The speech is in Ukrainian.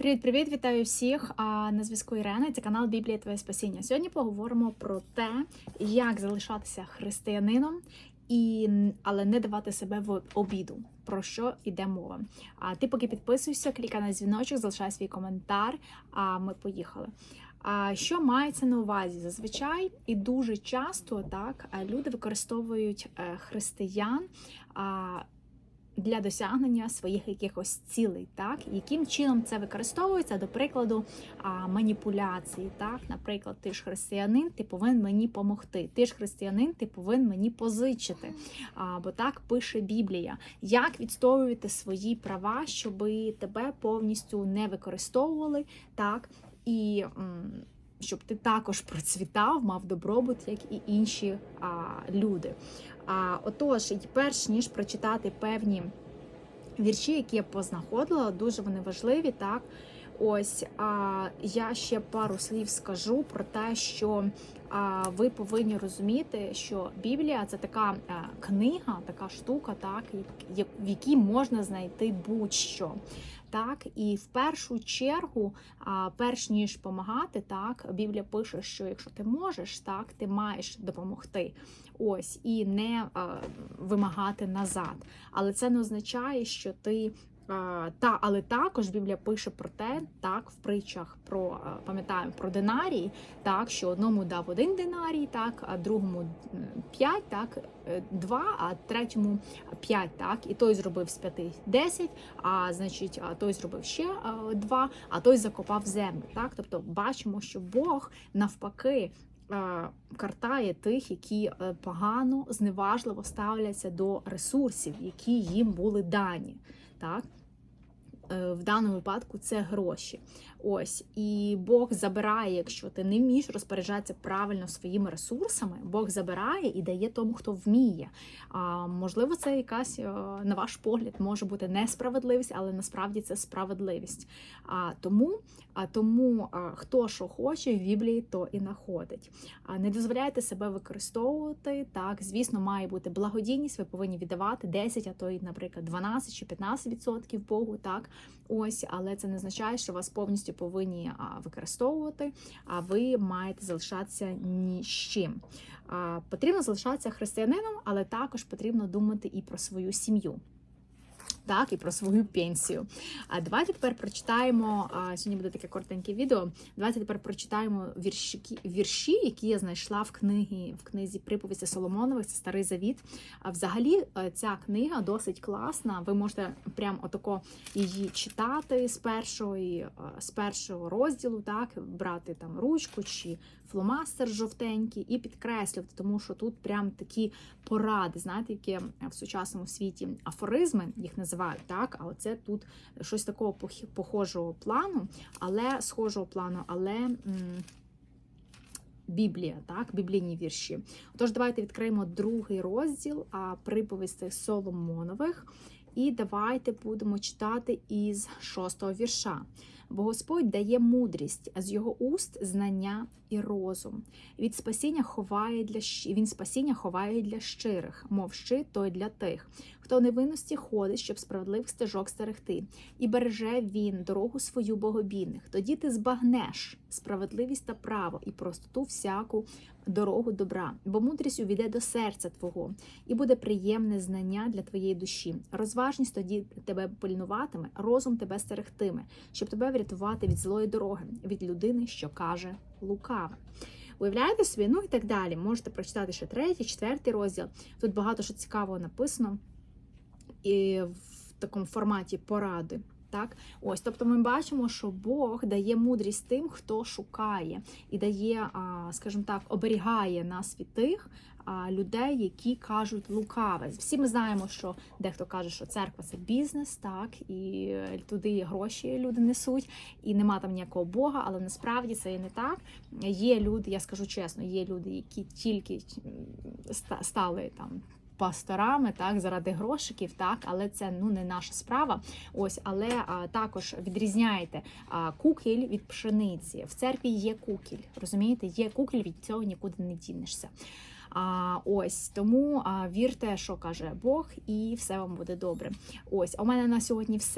Привіт-привіт, вітаю всіх! А на зв'язку Ірена. Це канал Біблія Твоє Спасіння. Сьогодні поговоримо про те, як залишатися християнином, і але не давати себе в обіду. Про що йде мова? А ти поки підписуйся, клікай на дзвіночок, залишай свій коментар. А ми поїхали. А що мається на увазі? Зазвичай і дуже часто так люди використовують е, християн. Для досягнення своїх якихось цілей, так яким чином це використовується, до прикладу, маніпуляції. Так, наприклад, ти ж християнин, ти повинен мені помогти. Ти ж християнин, ти повинен мені позичити. А, бо так пише Біблія. Як відстоювати свої права, щоб тебе повністю не використовували, так і. Щоб ти також процвітав, мав добробут, як і інші а, люди. А, Отож, перш ніж прочитати певні вірші, які я познаходила, дуже вони важливі. Так, ось а, я ще пару слів скажу про те, що а, ви повинні розуміти, що Біблія це така а, книга, така штука, так, в якій можна знайти будь-що. Так, і в першу чергу, а, перш ніж допомагати, так Біблія пише, що якщо ти можеш, так ти маєш допомогти. Ось і не а, вимагати назад. Але це не означає, що ти. Та, але також Біблія пише про те, так в притчах про пам'ятаємо про динарій, так що одному дав один динарій, так, а другому п'ять, так, е, два, а третьому п'ять, так, і той зробив з п'яти десять, а значить, той зробив ще два, а той закопав землю. Так, тобто бачимо, що Бог навпаки картає тих, які е, погано, зневажливо ставляться до ресурсів, які їм були дані. Так? Е, В даному випадку це гроші. Ось і Бог забирає, якщо ти не вмієш розпоряджатися правильно своїми ресурсами, Бог забирає і дає тому, хто вміє. А можливо, це якась е, на ваш погляд може бути несправедливість, але насправді це справедливість. А тому, а тому а, хто що хоче в Біблії, то і знаходить. А не дозволяйте себе використовувати. Так, звісно, має бути благодійність. Ви повинні віддавати 10, а то й, наприклад, 12 чи 15% Богу. Так, ось, але це не означає, що вас повністю повинні використовувати, а ви маєте залишатися ні з чим. Потрібно залишатися християнином, але також потрібно думати і про свою сім'ю. Так, і про свою пенсію. А давайте тепер прочитаємо. Сьогодні буде таке коротеньке відео. Давайте тепер прочитаємо вірші, вірші, які я знайшла в книгі в книзі приповісті Соломонових. Це старий завіт. А взагалі е, ця книга досить класна. Ви можете прям отако її читати з першої, е, з першого розділу, так брати там ручку чи фломастер жовтенький і підкреслювати, тому що тут прям такі поради, знаєте, які в сучасному світі афоризми їх називають, так, а оце тут щось такого похожого плану, але схожого плану, але. м, Біблія, так, біблійні вірші. Тож давайте відкриємо другий розділ приповістей Соломонових, і давайте будемо читати із шостого вірша. Бо Господь дає мудрість, а з його уст знання і розум. Від спасіння ховає для він спасіння ховає для щирих, мов щит той для тих, хто невинності ходить, щоб справедливих стежок стерегти, і береже він дорогу свою богобійних. Тоді ти збагнеш справедливість та право і простоту всяку дорогу добра, бо мудрість увійде до серця твого, і буде приємне знання для твоєї душі. Розважність тоді тебе пильнуватиме, розум тебе стерегтиме, щоб тебе врятувати від злої дороги, від людини, що каже лукаве. Уявляєте собі, ну і так далі. Можете прочитати ще третій, четвертий розділ. Тут багато що цікавого написано і в такому форматі поради. Так, ось, тобто ми бачимо, що Бог дає мудрість тим, хто шукає, і дає, скажімо так, оберігає нас від тих людей, які кажуть лукаве. Всі ми знаємо, що дехто каже, що церква це бізнес, так і туди гроші люди несуть, і нема там ніякого Бога, але насправді це і не так. Є люди, я скажу чесно, є люди, які тільки стали там. Пасторами так заради грошиків, так, але це ну не наша справа. Ось, але а, також відрізняйте а, кукіль від пшениці. В церкві є кукіль, розумієте? Є кукіль, від цього нікуди не дінешся. А, ось тому а, вірте, що каже Бог, і все вам буде добре. Ось, у мене на сьогодні все.